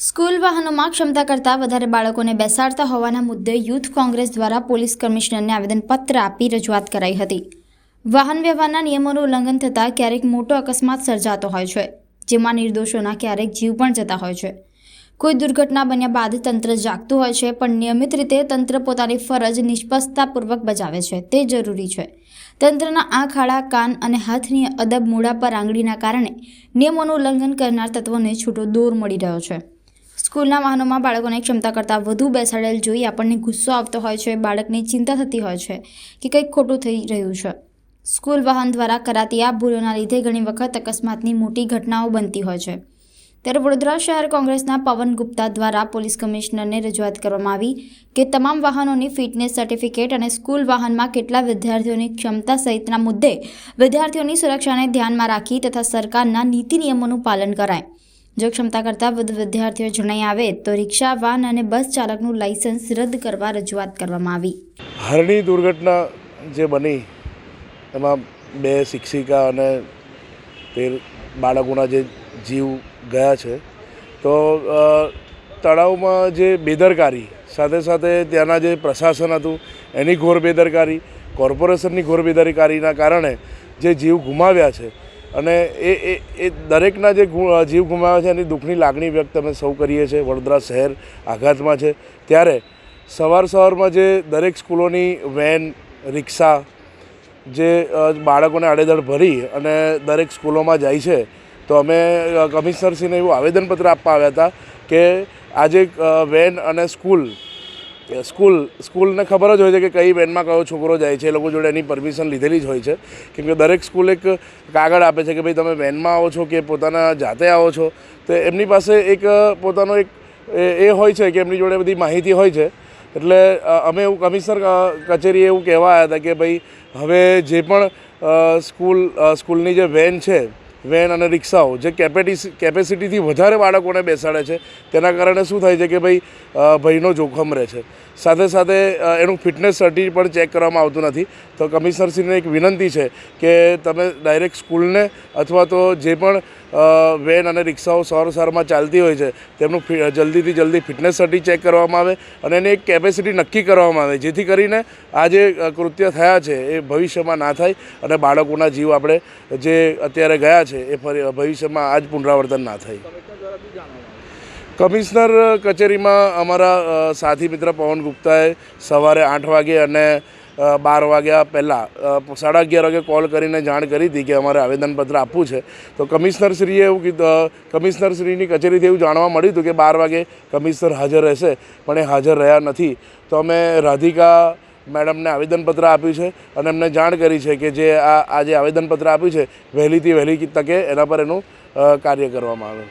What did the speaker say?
School વાહનોમાં ક્ષમતા કરતાં વધારે બાળકોને બેસાડતા હોવાના મુદ્દે યુથ કોંગ્રેસ દ્વારા પોલીસ કમિશનરને આવેદનપત્ર આપી રજૂઆત કરાઈ હતી. વાહન વ્યવહારના નિયમોનું ઉલ્લંઘન થતાં ક્યારેક મોટો અકસ્માત સર્જાતો હોય છે, જેમાં નિર્દોષોના ક્યારેક જીવ પણ જતા હોય છે. કોઈ દુર્ઘટના બન્યા બાદ તંત્ર જાગતું હોય છે, પણ નિયમિત રીતે તંત્ર પોતાની ફરજ નિષ્પક્ષતાપૂર્વક બજાવે છે. તે જરૂરી છે. તંત્રના આંખ આડા કાન અને હાથની અદબ મૂળા પર આંગળીના કારણે નિયમોનું ઉલ્લંઘન કરનાર તત્વોને છૂટો દોર મળી રહ્યો છે. સ્કૂલના વાહનોમાં બાળકોને ક્ષમતા કરતાં વધુ બેસાડેલ જોઈ આપણને ગુસ્સો આવતો હોય છે, બાળકની ચિંતા થતી હોય છે કે કંઈક ખોટું થઈ રહ્યું છે. સ્કૂલ વાહન દ્વારા કરાતી આ ભૂલોના લીધે ઘણી વખત અકસ્માતની મોટી ઘટનાઓ બનતી હોય છે. ત્યારે વડોદરા શહેર કોંગ્રેસના પવન ગુપ્તા દ્વારા પોલીસ કમિશનરને રજૂઆત કરવામાં આવી કે તમામ વાહનોની ફિટનેસ સર્ટિફિકેટ અને સ્કૂલ વાહનમાં કેટલા વિદ્યાર્થીઓની ક્ષમતા સહિતના મુદ્દે વિદ્યાર્થીઓની સુરક્ષાને ધ્યાનમાં રાખી તથા સરકારના નીતિ નિયમોનું પાલન કરાય. જો ક્ષમતા કરતાં વધુ વિદ્યાર્થીઓ જણાઈ આવે તો રિક્ષા, વાહન અને બસ ચાલકનું લાયસન્સ રદ કરવા રજૂઆત કરવામાં આવી. હરણી દુર્ઘટના જે બની, એમાં બે શિક્ષિકા અને તેર બાળકોના જે જીવ ગયા છે. તો તળાવમાં જે બેદરકારી, સાથે સાથે ત્યાંના જે પ્રશાસન હતું, એની ઘોર બેદરકારી, કોર્પોરેશનની ઘોર બેદરકારીના કારણે જે જીવ ગુમાવ્યા છે અને એ એ એ દરેકના જે જીવ ગુમાવ્યા છે એની દુઃખની લાગણી વ્યક્ત અમે સૌ કરીએ છીએ. વડોદરા શહેર આઘાતમાં છે. ત્યારે સવાર સવારમાં જે દરેક સ્કૂલોની વેન, રિક્ષા જે બાળકોને આડેધડ ભરી અને દરેક સ્કૂલોમાં જાય છે તો અમે કમિશનરશ્રીને એવું આવેદનપત્ર આપવા આવ્યા હતા કે આજે વેન અને સ્કૂલ સ્કૂલ, સ્કૂલને ખબર જ હોય છે કે કઈ વેનમાં કયો છોકરો જાય છે, એ લોકો જોડે એની પરમિશન લીધેલી જ હોય છે. કેમ કે દરેક સ્કૂલ એક કાગળ આપે છે કે ભાઈ તમે વેનમાં આવો છો કે પોતાના જાતે આવો છો. તો એમની પાસે એક પોતાનો એક, એ હોય છે કે એમની જોડે બધી માહિતી હોય છે. એટલે અમે એવું કમિશનર કચેરીએ એવું કહેવા આવ્યા હતા કે ભાઈ, હવે જે પણ સ્કૂલ સ્કૂલની જે વેન છે વેન અને રિક્ષાઓ, જે કેપેટી કેપેસિટીથી વધારે બાળકોને બેસાડે છે, તેના કારણે શું થાય છે કે ભાઈ ભયનો જોખમ રહે છે. સાથે સાથે એનું ફિટનેસ સર્ટી પણ ચેક કરવામાં આવતું નથી. તો કમિશનરશ્રીને એક વિનંતી છે કે તમે ડાયરેક્ટ સ્કૂલને અથવા તો જે પણ વેન અને રિક્ષાઓ સવાર સવારમાં ચાલતી હોય છે, તેમનું જલ્દીથી જલ્દી ફિટનેસ સર્ટી ચેક કરવામાં આવે અને એની એક કેપેસિટી નક્કી કરવામાં આવે, જેથી કરીને આ જે કૃત્ય થયા છે, એ ભવિષ્યમાં ના થાય અને બાળકોના જીવ આપણે જે અત્યારે ગયા છે એ ફરી ભવિષ્યમાં આ જ પુનરાવર્તન ના થાય. કમિશનર કચેરીમાં અમારા સાથી મિત્ર પવન ગુપ્તાએ સવારે આઠ વાગે અને બાર વાગ્યા પહેલાં સાડા અગિયાર વાગે કોલ કરીને જાણ કરી હતી કે અમારે આવેદનપત્ર આપવું છે. તો કમિશનરશ્રીએ એવું કીધું કમિશનરશ્રીની કચેરીથી એવું જાણવા મળ્યું હતું કે બાર વાગે કમિશનર હાજર રહેશે, પણ એ હાજર રહ્યા નથી. તો અમે રાધિકા મેડમને આવેદનપત્ર આપ્યું છે અને એમને જાણ કરી છે કે જે આ આ જે આવેદનપત્ર આપ્યું છે, વહેલીથી વહેલી તકે એના પર એનું કાર્ય કરવામાં આવે.